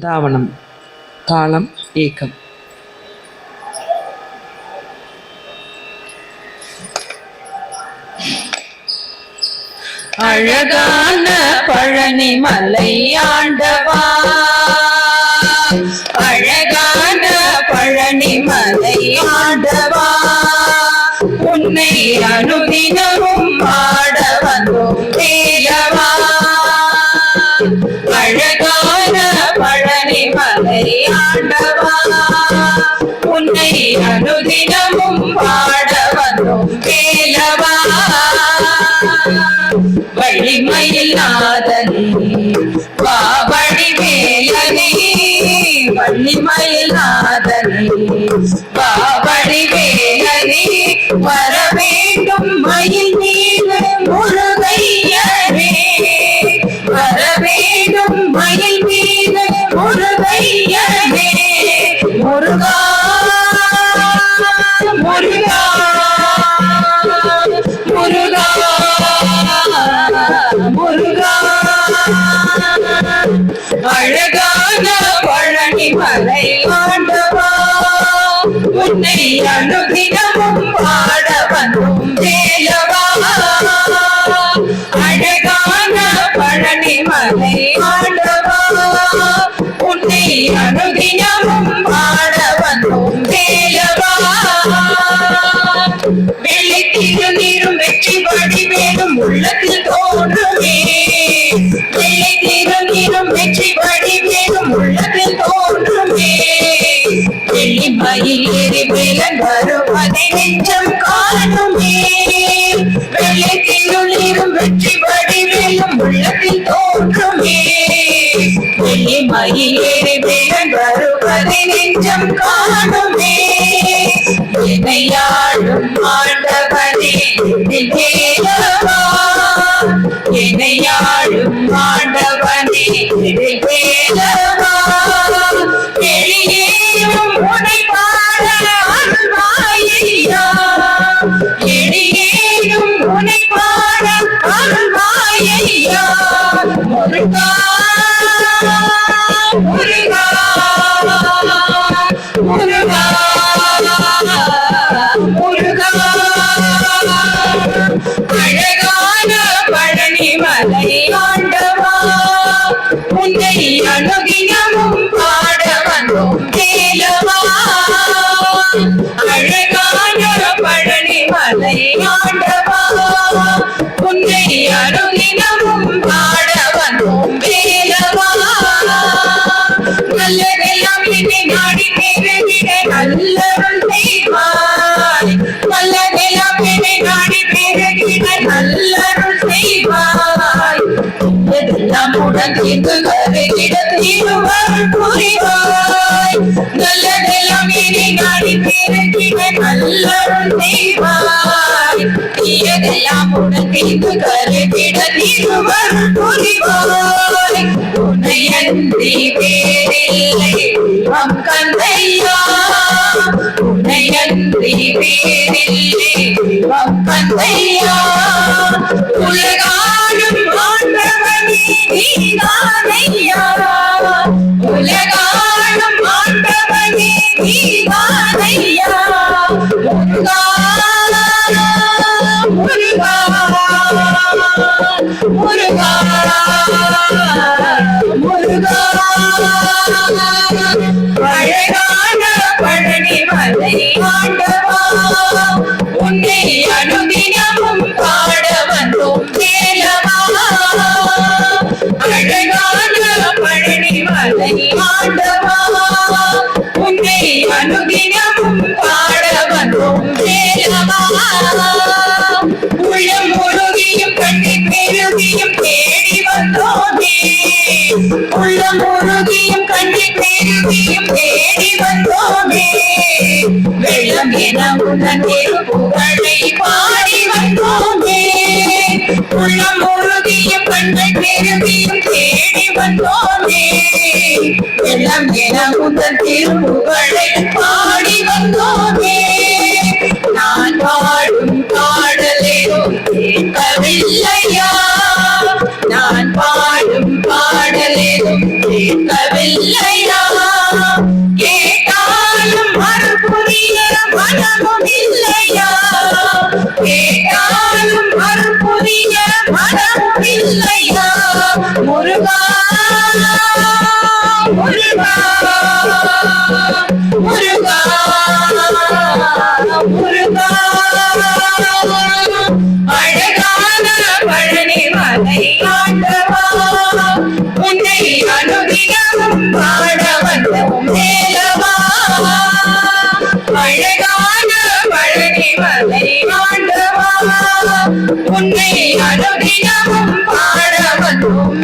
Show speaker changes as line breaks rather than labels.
தாவணம் தாளம் ஏக்கம்.
அழகான பழனி மலை ஆண்டவா. அழகான பழனி மலை ஆண்டவா. உன்னை அனுதினமும் உன்னை அனுதினமும் பாட வந்தோம் தேலவா வள்ளிமயிலாதனே பாவடி வேலனே வள்ளிமயிலாதனே உன்னை அனுதினமும் பாட வந்தோம் தேலவா அழகான பழனி மலை ஆண்டவா உன்னை அனுதினமும் பாட வந்தோம் தேலவா வெள்ளை திருநீரும் வெற்றி வடிவேலும் உள்ளத்தில் தோன்றுமே வெள்ளை திருநீரும் வெற்றி வெளிச்சம் நெஞ்சம் காணுமே வெள்ளை திருநீரும் வெற்றி வடிவிலும் உள்ளத்தில் தோன்றுமே வெள்ளி மயில் ஏறி வருவதை நெஞ்சம் காணுமே என்னையாளும் ஆண்டவனே அழகான பழனி மலை ஆண்டவா உன்னை அணுகினமும் பாட வந்தோம் கேளவா அழக நல்லதெல்லாம் எதெல்லாம் உடன் இங்கு புரிவாய். நல்லதெல்லாம் என்னை நாடி பெருகிட நல்லருள் செய்வாய். தீயதெல்லாம் உடன் கருகிட புரிவாய். உன்னையன்றி வேறில்லை கந்தையா. உன்னையன்றி வேறில்லை கந்தையா. मीरा मैया भूल பெருகியும் தேடி வந்தோமே. வெள்ளம் என உடன் புகழை பாடி வந்தோமே. உள்ளம் உறுதியும் கண்கள் பெருகியும் தேடி வந்தோமே. வெள்ளம் என உடன் திருப்புகழை பாடி வந்தோமே. நான் பாடும் பாடலையும் கேட்கவில்லையா? நான் பாடும் பாடலேதும் கேட்கவில்லை இல்லையா? கேட்டாலும் உன்னை அனுதினமும் பாட வந்தோம்